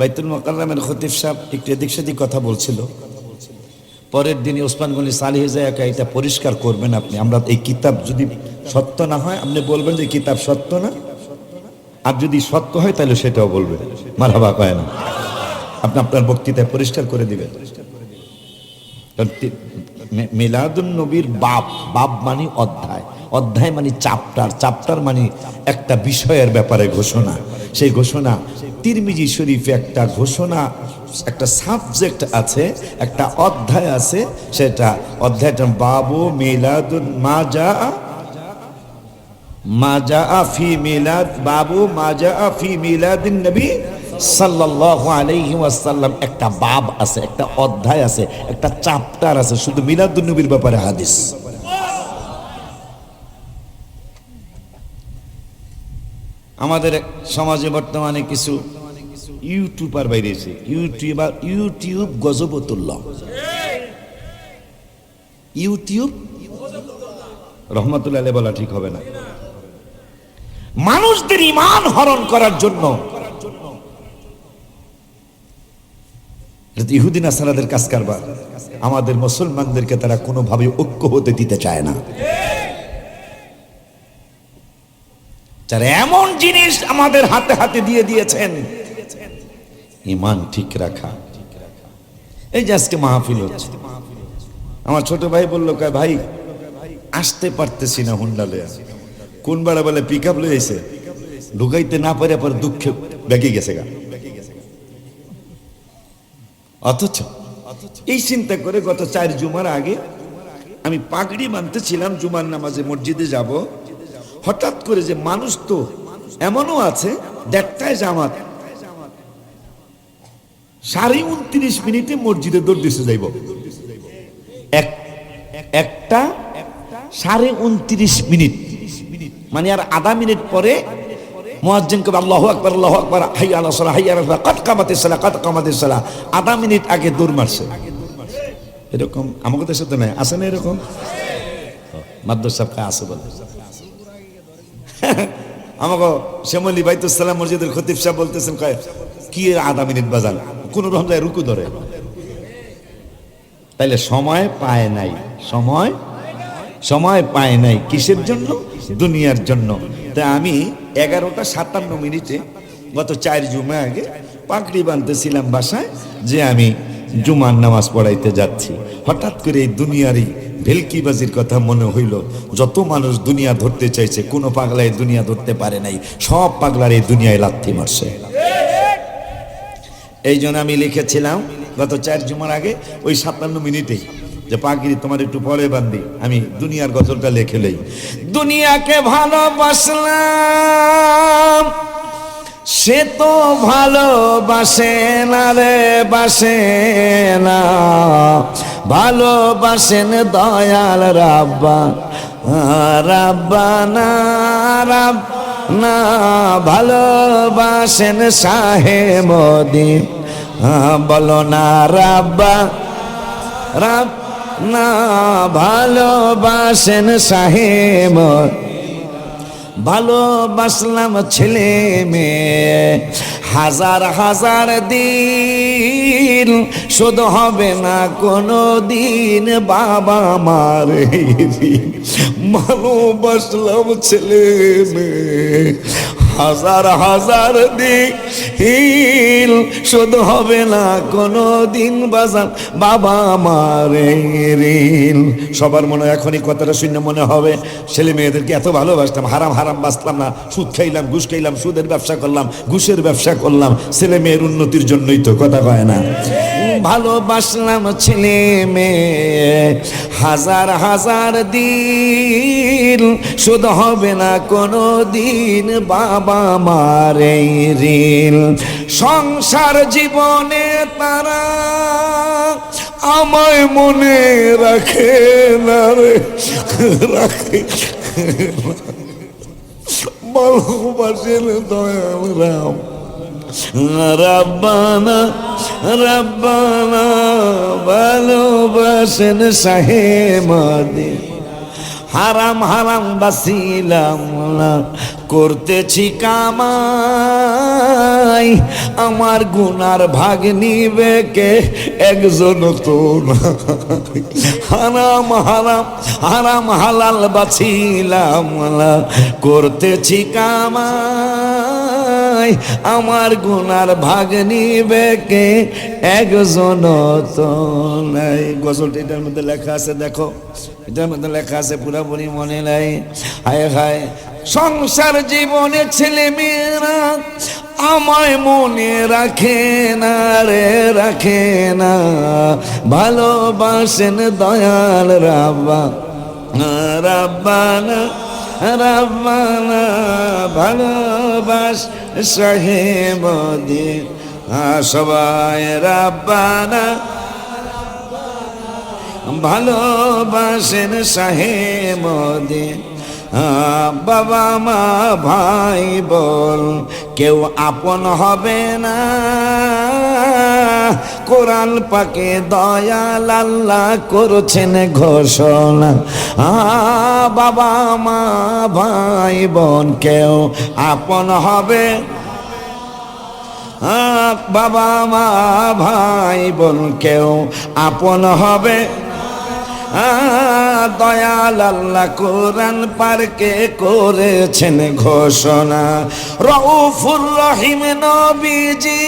বাইতুল মোকাল্লামের খতিব সাহেব একটু এদিক সেদিক কথা বলছিল। পরের দিনে ওসমান গনি সালিহ জায়গা এটা পরিষ্কার করবেন আপনি। আমরা এই কিতাব যদি সত্য না হয়, আপনি বলবেন যে কিতাব সত্য না? আর যদি সত্য হয়, তাহলে সেটাও বলবেন মারহাবা কয় না। আপনি আপনার বক্তৃতায় পরিষ্কার করে দিবেন। মিলাদুন নবীর বাপ বাপ মানে অধ্যায়। অধ্যায় মানে চাপ্টার চাপ্টার মানে একটা বিষয়ের ব্যাপারে ঘোষণা। সেই ঘোষণা তিরমিজি শরীফে একটা ঘোষণা, একটা সাবজেক্ট আছে, একটা অধ্যায় আছে, সেটা অধ্যায়টা বাবু মিলাদুন মাজা মাজা ফি মিলাদ, বাবু মাজা ফি মিলাদিন নবী সাল্লাল্লাহু আলাইহি ওয়াসাল্লাম। একটা বাব আছে, একটা অধ্যায় আছে, একটা চাপ্টার আছে, শুধু মিলাদুন নবীর ব্যাপারে হাদিস। আমাদের সমাজে বর্তমানে কিছু ইউটিউবার বাইরেছে। ইউটিউবার, ইউটিউব গজবতুল্লাহ। ইউটিউব? রহমতুল্লাহ বলা ঠিক হবে না। মানুষদের ইমান হরণ করার জন্য। ইহুদিন আসারাদের কাজ কারবার আমাদের মুসলমানদেরকে তারা কোনোভাবে ঐক্য হতে দিতে চায় না। যারা এমন জিনিস আমাদের হাতে হাতে দিয়ে দিয়েছেন, ইমান ঠিক রাখা। এই যে আজকে মাহফিল হচ্ছে। আমার ছোট ভাই বলল, কয়, ভাই, আসতে পারতেছি না হুন্ডা কোন বেড়া বলে পিক আপ লইছে ঢুকাইতে না পারে পর দুঃখে বেগে গেছে গা। অথচ এই চিন্তা করে গত চার জুমার আগে আমি পাগড়ি মানতেছিলাম জুমার নামাজে মসজিদে যাব। হঠাৎ করে যে মানুষ তো এমনও আছে দেড়টায় জামাত সাড়ে উনত্রিশ মিনিটে মসজিদে দৌড় দিতে যাইব। এক একটা সাড়ে উনত্রিশ মিনিট। মানে আর আধা মিনিট পরে মুয়াজ্জিন কবে আল্লাহু আকবার আল্লাহু আকবার হাইয়া আলা সালাহ হাইয়া আলা সালাহ, কাদ কামাতিস সালাহ কাদ কামাতিস সালাহ। আধা মিনিট আগে দৌড় মারছে। এরকম আমাকে দেশে তো নাই আছে না এরকম? মাদ্রাস আছে বলে। আমাকে মসজিদের খতিব বলতেছেন, কয়, কি মিনিট বাজান? কোন রুকু ধরে। তাইলে সময় পায় নাই। সময়? সময় পায় নাই কিসের জন্য? দুনিয়ার জন্য। তা আমি এগারোটা সাতান্ন মিনিটে গত চার জুমা আগে পাকড়ি বাঁধতেছিলাম বাসায়, যে আমি জুমার নামাজ পড়াইতে যাচ্ছি। হঠাৎ করে এই দুনিয়ারই ভেলকিবাজির কথা মনে হইল, যত মানুষ দুনিয়া ধরতে চাইছে, কোনো পাগলায় দুনিয়া ধরতে পারে নাই, সব পাগলার এই দুনিয়ায় লাথি মারছে। এই জন্য আমি লিখেছিলাম, গত চার জুমার আগে, ওই সাতান্ন মিনিটেই, যে পাগিরি তোমার একটু পরে বান্দি, আমি দুনিয়ার গজলটা লিখে লই। দুনিয়াকে ভালোবাসলাম, সে তো ভালোবাসে না রে, বাসে না। ভালোবাসেন দয়াল রাব্বা। রাব্বা না রাব না, ভালোবাসেন শাহে মদিন বলো না, রাব্বা রাব না, ভালোবাসেন শাহে মদিন ভালোবাসলাম ছেলে মেয়ে হাজার হাজার দিন শুধু হবে না কোনো দিন বাবা মার ভালোবাসলাম ছেলে হাজার হাজার দিন শুধু হবে না কোনো দিন বাজার বাবা মারে ঋণ সবার মনে এখনই কথাটা শূন্য মনে হবে। ছেলে মেয়েদেরকে এত ভালোবাসতাম, হারাম হারাম বাঁচতাম না। সুদ খাইলাম, ঘুষ খাইলাম, সুদের ব্যবসা করলাম, ঘুষের ব্যবসা করলাম। ছেলে মেয়ের উন্নতির জন্যই তো কথা কয় না। ভালোবাসলাম ছেলে মেয়ে, হাজার হাজার দিন শুধু হবে না কোনো দিন বাবা মারে ঋণ সংসার জীবনে তারা আমায় মনে রাখে না রে, রাখে ভালোবাসেন দয়াল রাম। রাব্বানা রাব্বানা, ভালোবাসেন সাহে মাদি। হারাম হারাম বাসিলাম, করতেছি কামাই। আমার গুনার ভাগ নিবে কে? একজন তো। হারাম হারাম হারাম হালাল বাছিলাম করতেছি কামাই। আমার গুনার ভাগ নিবে কে? একজন তো নাই। গজলটা এটার মধ্যে লেখা আছে, দেখো। এটার মধ্যে লেখা আছে পুরাপুরি মনে নাই। হায় হায়, সংসার জীবনে ছেলে মেয়েরা আমায় মনে রাখে না রে, রাখে না। ভালোবাসেন দয়াল রাব্বা রাব্বানা রাব্বানা ভালোবাস সাহেব সবাই রাব্বানা ভালোবাসেন সাহেব দিন বাবা মা ভাই বল কেউ আপন হবে না কোরআন পাকে দয়াল আল্লাহ করছেন ঘোষণা আ, বাবা মা ভাই বোন কেউ আপন হবে বাবা মা ভাই বোন কেউ আপন হবে দয়াল আল্লাহ কোরআন পার্কে করেছেন ঘোষণা। রউফুর রহিম নবীজি,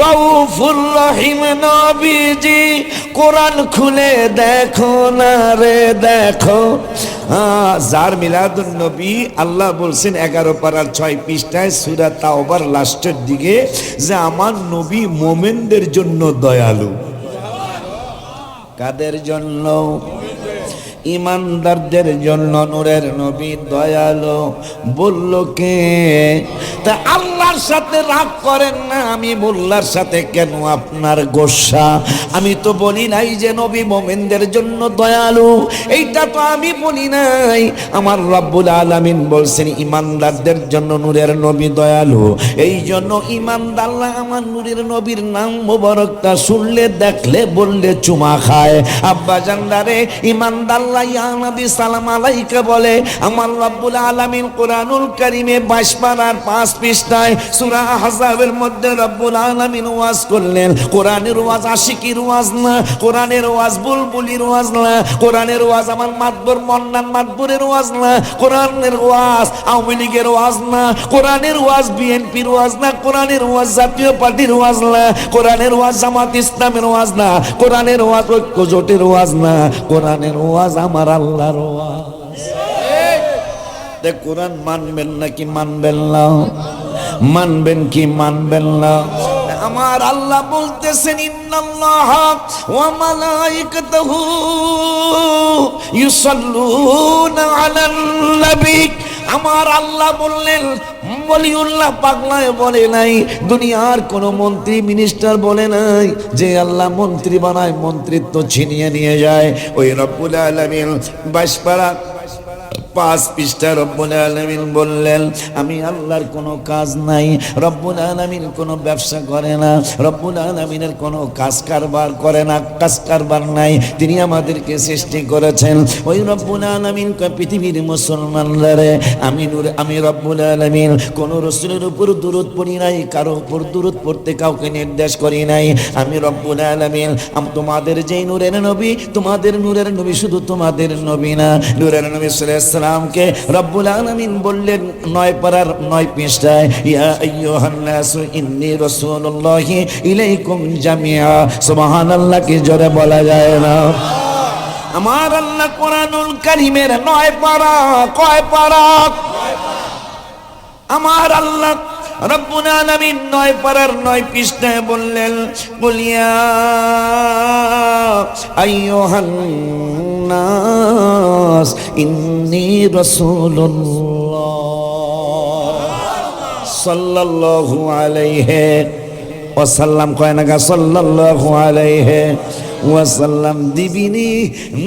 রউফুর রহিম নবীজি, কোরআন খুলে দেখো না রে দেখো। যার মিলাদুন নবী, আল্লাহ বলছেন এগারো পারার ছয় পৃষ্ঠায় সুরা তাওবার লাস্টের দিকে, যে আমার নবী মোমেনদের জন্য দয়ালু। কাদের জন্য? ইমানদারদের জন্য নূরের নবী দয়ালো। বলল কে? তা আল্লাহর সাথে রাগ করেন না, আমি মোল্লার সাথে কেন আপনার গোসা? আমি তো বলি নাই যে নবী মোমেনদের জন্য দয়ালু, এইটা তো আমি বলি নাই। আমার রব্বুল আলামিন বলছেন, ইমানদারদের জন্য নূরের নবী দয়ালু। এই জন্য ইমানদাররা আমার নূরের নবীর নাম মোবারকটা শুনলে, দেখলে, বললে চুমা খায়। আব্বা জান্দারে ইমানদাল্লাহ ইয়া নবী সালাম আলাইকা বলে, আমার রব্বুল আলামিন কোরআনুল করিমে বাইশ পাঁচ পৃষ্ঠায় সূরা আহজাবের মধ্যে রব্বুল আলামিন ওয়াজ করলেন। কোরআনের ওয়াজ আশিকির ওয়াজ না, কোরআনের ওয়াজ বুলবুলির ওয়াজ না, কোরআনের ওয়াজ আমার মাতবর মন্নান মাতবরের ওয়াজ না, কোরআনের ওয়াজ আওয়ামী লীগের ওয়াজ না, কোরআনের ওয়াজ বিএনপির ওয়াজ না, কোরআনের ওয়াজ জাতীয় পার্টির ওয়াজ না, কোরআনের ওয়াজ জামাত ইসলামের ওয়াজ না, কোরআনের ওয়াজ ঐক্য জোটের ওয়াজ না, কোরআনের ওয়াজ আমার আল্লাহর ওয়াজ। কোরআন মানবেন নাকি মানবেন না? মানবেন কি মানবেন না? আমার আল্লাহ বলতেছেন, ইন্নাল্লাহ ওয়া মালাইকাতাহু ইউসাল্লুনা আলান নবী। আমার আল্লাহ বললেন বলিউল্লাহ পাগলায় বলে নাই, দুনিয়ার কোন মন্ত্রী মিনিস্টার বলে নাই যে আল্লাহ মন্ত্রী বানায়, মন্ত্রিত্ব ছিনিয়ে নিয়ে যায়। ওই রব্বুল আলামিন বাইশপাড়া পাঁচ পৃষ্ঠা রব্বুল আলমিন বললেন, আমি আল্লাহর কোনো কাজ নাই, রব্বুল আলমিন কোনো ব্যবসা করে না, রব্বুল আলমিনের কোনো কাজ কারবার করে না, কাজ কারবার নাই, তিনি আমাদেরকে সৃষ্টি করেছেন। ওই রব্বুল আলমিন পৃথিবীর মুসলমানরা আমি নূর, আমি রব্বুল আলমিন, কোনো রসুলের উপর দূরত পড়ি নাই, কারও উপর দূরত পড়তে কাউকে নির্দেশ করি নাই। আমি রব্বুল আলমিন, আম, তোমাদের যেই নূরের নবী, তোমাদের নূরের নবী শুধু তোমাদের নবী না, নূরের নবী সালামকে রব্বুল আলমিন বললেন, নয় পাড়ার, নয় পৃষ্ঠায়, ইয়া আইয়ুহান ইন্নি ইন্নী রাসূলুল্লাহি ইলাইকুম জামিয়া সুবহানাল্লাহ কি জোরে বলা যায় না। আমার আল্লাহ কোরআনুল কারীমের নয় পারা কয় পারা আমার আল্লাহ রব্বুল আলামিন নয় পারার নয় পৃষ্ঠায় বললেন বলিয়া আইয়ুহান নাস ইন্নী রাসূলুল্লাহ। সাল্লাল্লাহু আলাইহি ওয়াসাল্লাম কয় না গা, সাল্লাল্লাহু আলাইহি ওয়াসাল্লাম দিবিনি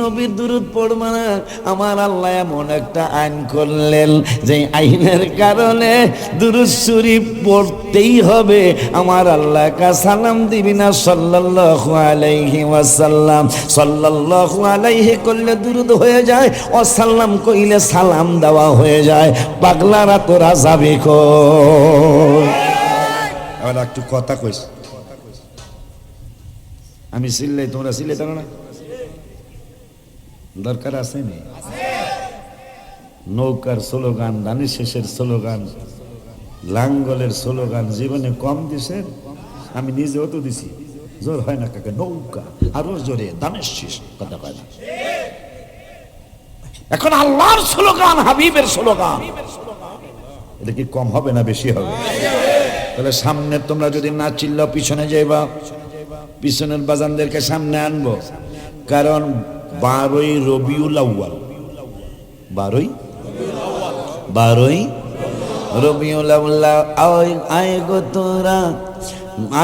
নবীর দুরুদ পড়বা না আমার আল্লাহ এমন একটা আইন করলেন যে আইনের কারণে দুরুদ শরীফ পড়তেই হবে। আমার আল্লাহ কা সালাম দিবি না, সাল্লাল্লাহু আলাইহি ওয়াসাল্লাম। সাল্লাল্লাহু আলাইহি করলে দুরুদ হয়ে যায়, ওয়াসাল্লাম কইলে সালাম দেওয়া হয়ে যায়। পাগলারা তোরা যাবে কই? আবার একটু কথা কইস। আমি সিললাই তোমরা সিলে জানো না? দরকার আছে নি? নৌকার স্লোগান ধানের শেষের স্লোগান, লাঙ্গলের স্লোগান, জীবনে কম দিছেন? আমি নিজেও তো দিছি। জোর হয় না কাকে? নৌকা, আরও জোরে, দানের শেষ, কথা কয় না। এখন আল্লাহর স্লোগান, হাবিবের স্লোগান। এটা কি কম হবে না বেশি হবে? তাহলে সামনে তোমরা যদি না চিল্লাও, পিছনে যাইবা। পিছনের বাজানদেরকে সামনে আনব। কারণ বারোই রবিউল আউ্য়াল। বারোই? বারোই? রবিউল আউ্লাহ আয় গো তোরা,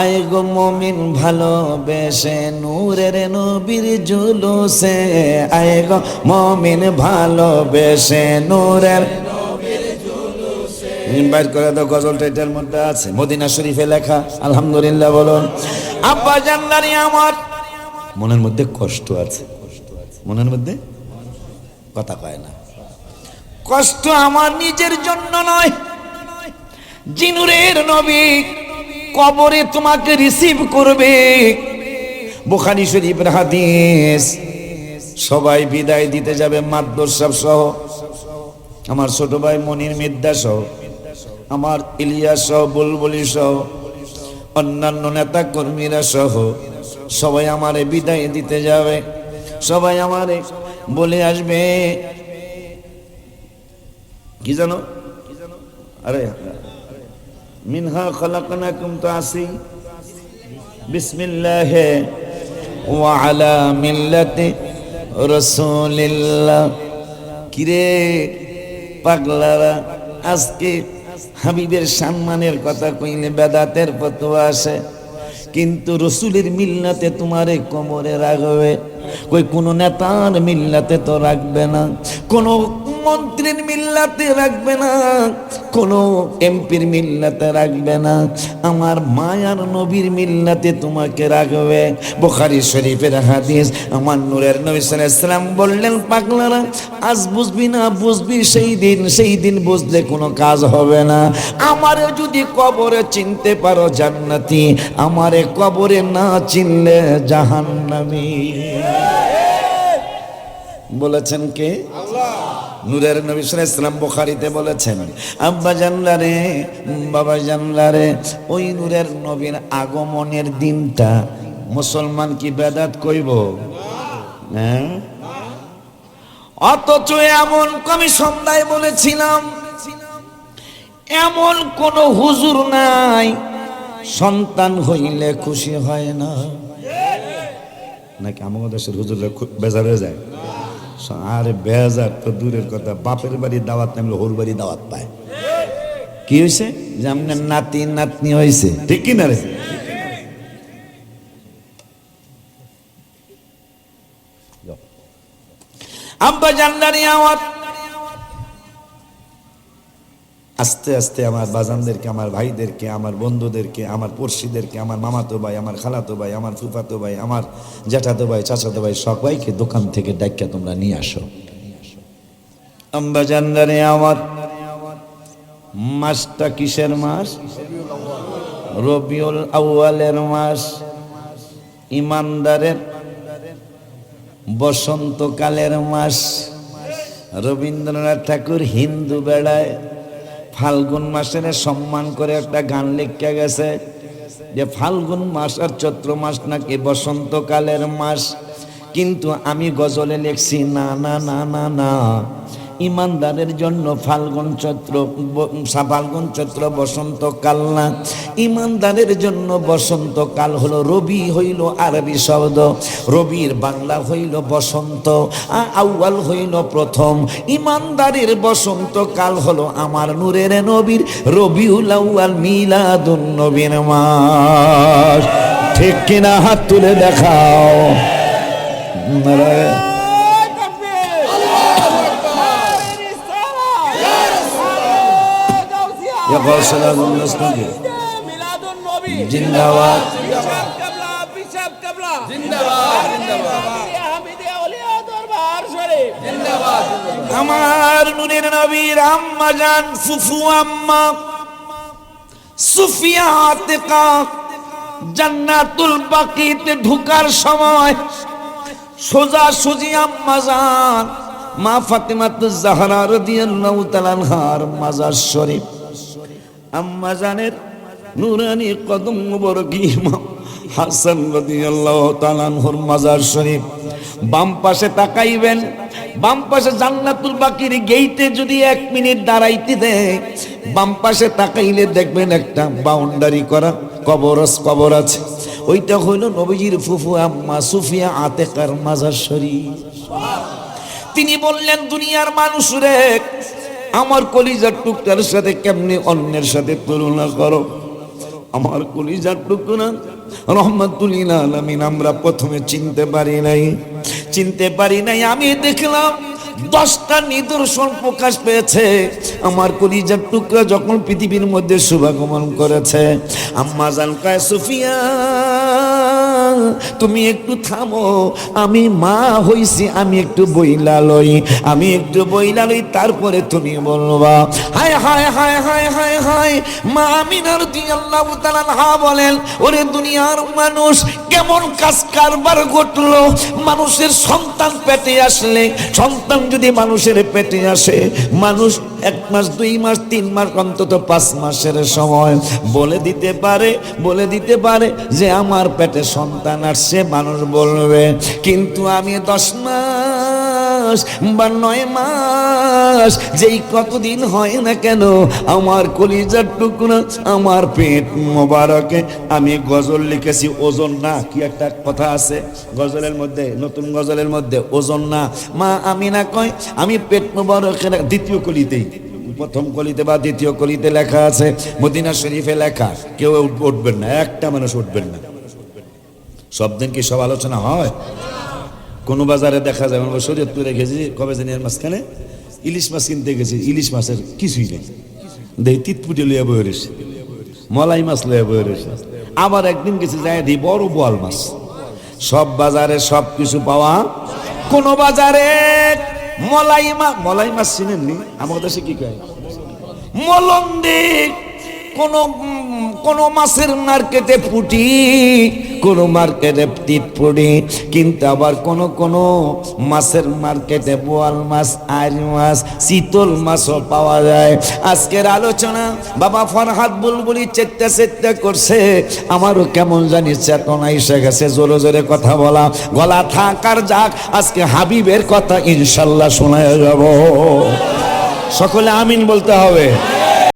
আয় গো মমিন ভালোবেসে, নূরের নবীর জুলুসে। আয় গো মমিন ভালোবেসে, নূরের বাইর করে দাও, গজল এটার মধ্যে আছে। মদিনা শরীফে লেখা, আলহামদুলিল্লাহ বলুন। আব্বা জান্নারি আমার। মনের মধ্যে কষ্ট আছে। মনের মধ্যে কথা কয় না। কষ্ট আমার নিজের জন্য নয়। জিনুরের নবী কবরে তোমাকে রিসিভ করবে। বুখারি শরীফের হাদিস, সবাই বিদায় দিতে যাবে মাদ্দর সহ। আমার ছোট ভাই মনির মিদ্যা সহ। আমার ইলিয়াস সহ, বুলবুলি সহ, অন্যান্য নেতা কর্মীরা সহ, সবাই আমারে বিদায় দিতে যাবে। সবাই আমারে বলে আসবে। কি জানো? আরে, মিনহা খলাকনাকুম তো আসি বিসমিল্লাহ, ওয়া আলা মিল্লাতি রাসূলিল্লাহ। কিরে পাগলারা, আজকে হাবিবের সম্মানের কথা কইলে বেদাতের ফতোয়া আসে। কিন্তু রসুলের মিল্লাতে তোমারে কোমরে রাখবে। কই কোনো নেতার মিল্লাতে তো রাখবে না। কোন মন্ত্রীর মিল্লাতে রাখবে না, কোন এমপির মিল্লাতে রাখবে না। আমার মায়ার নবীর মিল্লাতে তোমাকে রাখবে। বোখারি শরীফের হাদিস, আমার নূরের নবী আলাইহি বললেন, পাগলারা, আজ বুঝবি না বুঝবি, সেই দিন সেই দিন বুঝলে কোনো কাজ হবে না। আমারে যদি কবরে চিনতে পারো জান্নাতি, আমারে কবরে না চিনলে জাহান্নামী। বলেছেন কে? নূরের নবী ইসলাম বুখারিতে বলেছেন, আব্বা জানলারে বাবা জানলারে ওই নূরের নবীর আগমনের দিনটা মুসলমান কি বেদাত কইব? হ্যাঁ? অথচ এমন আমি সন্ধ্যায় বলেছিলাম, এমন কোন হুজুর নাই, সন্তান হইলে খুশি হয় না। নাকি আমাদের দেশের হুজুররা বেজার হয়ে যায়? আরে বেজার, তো দূরের কথা। বাপের বাড়ি দাওয়াত নামলে হোর বাড়ি দাওয়াত পায়। কি হয়েছে যে আপনার নাতি, নাতনি হয়েছে ঠিক কিনা রে? আব্বা জানদারি আমার আস্তে আস্তে আমার বাজানদেরকে, আমার ভাইদেরকে, আমার বন্ধুদেরকে, আমার পড়শিদেরকে, আমার মামাতো ভাই, আমার খালাতো ভাই, আমার ফুফাতো ভাই, আমার জ্যাঠাতো ভাই, চাচাতো ভাই সবাইকে দোকান থেকে ডাক্কা তোমরা নিয়ে আসো। আম্বা জানলারে আমার মাসটা কিসের মাস? রবিউল আউয়ালের মাস। ইমানদারের বসন্তকালের মাস। রবীন্দ্রনাথ ঠাকুর হিন্দু বেড়ায় ফাল্গুন মাসের সম্মান করে একটা গান লিখে গেছে যে ফাল্গুন মাস আর চৈত্র মাস নাকি বসন্তকালের মাস। কিন্তু আমি গজলে লিখছি না না না না না। ইমানদারের জন্য ফাল্গুন চৈত্র ফাল্গুন চৈত্র বসন্তকাল না। ইমানদারের জন্য বসন্তকাল হলো রবি হইল আরবি শব্দ। রবির বাংলা হইল বসন্ত আউয়াল হইল প্রথম। ইমানদারের বসন্তকাল হলো আমার নূরের নবীর রবিউল আউয়াল মিলাদুন নবীর মাস। ঠিক কিনা হাত তুলে দেখাও। আমার নুনের নবীর আম্মা জান ফুফু আম্মা, সুফিয়া আতেকা, জান্নাতুল বাকিতে ঢুকার সময় সোজা সুজি আম্মা জান, মা ফাতেমাতুজ জাহরা রাদিয়াল্লাহু তাআলা আনহার মাজার শরীফ। আম্মা জানের নুরানি কদম মুবারক ইমাম হাসান রাদিয়াল্লাহু তাআলা আনহুর মাজার শরীফ। বাম পাশে তাকাইবেন, বাম পাশে জান্নাতুল বাকির গেইটে যদি এক মিনিট দাঁড়াইতে দেয়, বাম পাশে তাকাইলে দেখবেন একটা বাউন্ডারি করা কবরস কবর আছে। ওইটা হইল নবীজির ফুফু আম্মা সুফিয়া আতেকার মাজার শরীফ। তিনি বললেন, দুনিয়ার মানুষ রে আমার কলিজার টুকটার সাথে কেমনি অন্যের সাথে তুলনা করো? আমার কলিজার টুকরা, রহমতুল্লিল আলমিন, আমরা প্রথমে চিনতে পারি নাই। চিনতে পারি নাই, আমি দেখলাম দশটা নিদর্শন প্রকাশ পেয়েছে। আমার কলিজার টুকরা যখন পৃথিবীর মধ্যে শুভাগমন করেছে, আম্মা জান কায় সুফিয়া, তুমি একটু থামো, আমি মা হইছি, আমি একটু বইলা লই আমি একটু বইলা লই তারপরে তুমি বলবা, হায় হায় হায় হায় হায় হায়, মা আমিনার দি আল্লাহ হা বলেন, ওরে দুনিয়ার মানুষ কেমন কাজ কারবার ঘটলো, মানুষের সন্তান পেটে আসলে, সন্তান যদি মানুষের পেটে আসে, মানুষ এক মাস, দুই মাস, তিন মাস, অন্তত পাঁচ মাসের সময় বলে দিতে পারে, বলে দিতে পারে যে আমার পেটে সন্তান আসছে, মানুষ বলবে, কিন্তু আমি দশ মাস বা নয় মাস, যেই কতদিন হয় না কেন, আমার কলিজার টুকরা, আমার পেট মোবারকে। আমি গজল লিখেছি, ওজন না, কি একটা কথা আছে গজলের মধ্যে, নতুন গজলের মধ্যে, ওজন না। মা আমি না কয়, আমি পেট মোবারকের দ্বিতীয় কলিতেই প্রথম কলিতে বা দ্বিতীয় কলিতে লেখা আছে, মদিনা শরীফে লেখা, কেউ উঠবেন না, একটা মানুষ উঠবেন না। সব দিন কি সব আলোচনা হয়? কোন বাজারে দেখা যায় আমরা শরীয়তপুরে গেছি, কবে জানি এর মাঝখানে, ইলিশ মাছ কিনতে গেছি, ইলিশ মাছের কিছুই নেই। দেখি তিতপুটি লইয়া বয়ে রয়েছে মলাই মাছ লইয়া বয়ে রয়েছে আবার একদিন গেছি, যাই দিই বড় বোয়াল মাছ। সব বাজারে সব কিছু পাওয়া, কোন বাজারে মলাই মাছ মলাই মাছ চিনেননি? আমার দেশে কি কয়? মলন্দিক কোন কোন মাছের মার্কেটে পুটি কোন মার্কেটে টিট পুটি কিন্তু আবার কোন কোন মাছের মার্কেটে বোয়াল মাছ আর মাছ চিতল মাছও পাওয়া যায়। আজকের আলোচনা, বাবা ফরহাদ বুলবুলি চেত্তা চেত্তা করছে, আমারও কেমন জানি চেতনা এসে গেছে, জোরে জোরে কথা বলা। গলা থাকার যাক, আজকে হাবিবের কথা ইনশাল্লাহ শোনা যাব। সকলে আমিন বলতে হবে।